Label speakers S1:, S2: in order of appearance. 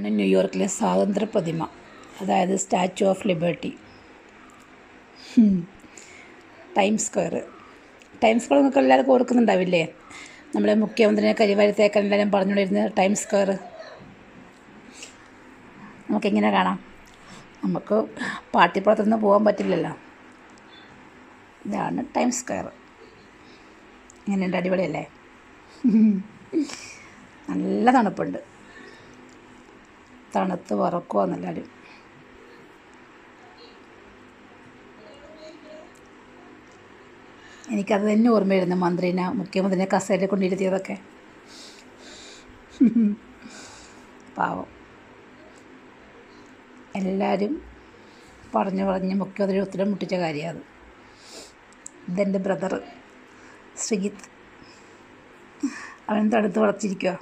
S1: ഇതാണ് ന്യൂയോർക്കിലെ സ്വാതന്ത്ര്യ പ്രതിമ അതായത് statue of liberty. Time square. Time square നിങ്ങൾക്ക് എല്ലാവർക്കും ഓർക്കുന്നുണ്ടാവില്ലേ? നമ്മുടെ മുഖ്യമന്ത്രിനെ കരിവാരത്തേക്കൻ എല്ലാവരും പറഞ്ഞുകൊണ്ടിരുന്നത് ടൈം സ്ക്വയർ. നമുക്കെങ്ങനെ കാണാം? നമുക്ക് പാട്ടിപ്പുറത്തുനിന്ന് പോകാൻ പറ്റില്ലല്ലോ. ഇതാണ് ടൈം സ്ക്വയർ. ഇങ്ങനെയുണ്ട് അടിപൊളിയല്ലേ? നല്ല തണുപ്പുണ്ട്. തണുത്ത് വറക്കുവാന്ന് എല്ലാവരും എനിക്കത് തന്നെ ഓർമ്മ വരുന്നു മന്ത്രിനെ മുഖ്യമന്ത്രിനെ കസേരയിൽ കൊണ്ടിരുത്തിയതൊക്കെ. പാവം. എല്ലാവരും പറഞ്ഞു പറഞ്ഞ് മുഖ്യമന്ത്രി ഉത്തരം മുട്ടിച്ച കാര്യമാണ് ഇതെന്റെ ബ്രദർ ശ്രീജിത്ത്. അവൻ തടുത്ത് വളച്ചിരിക്കുക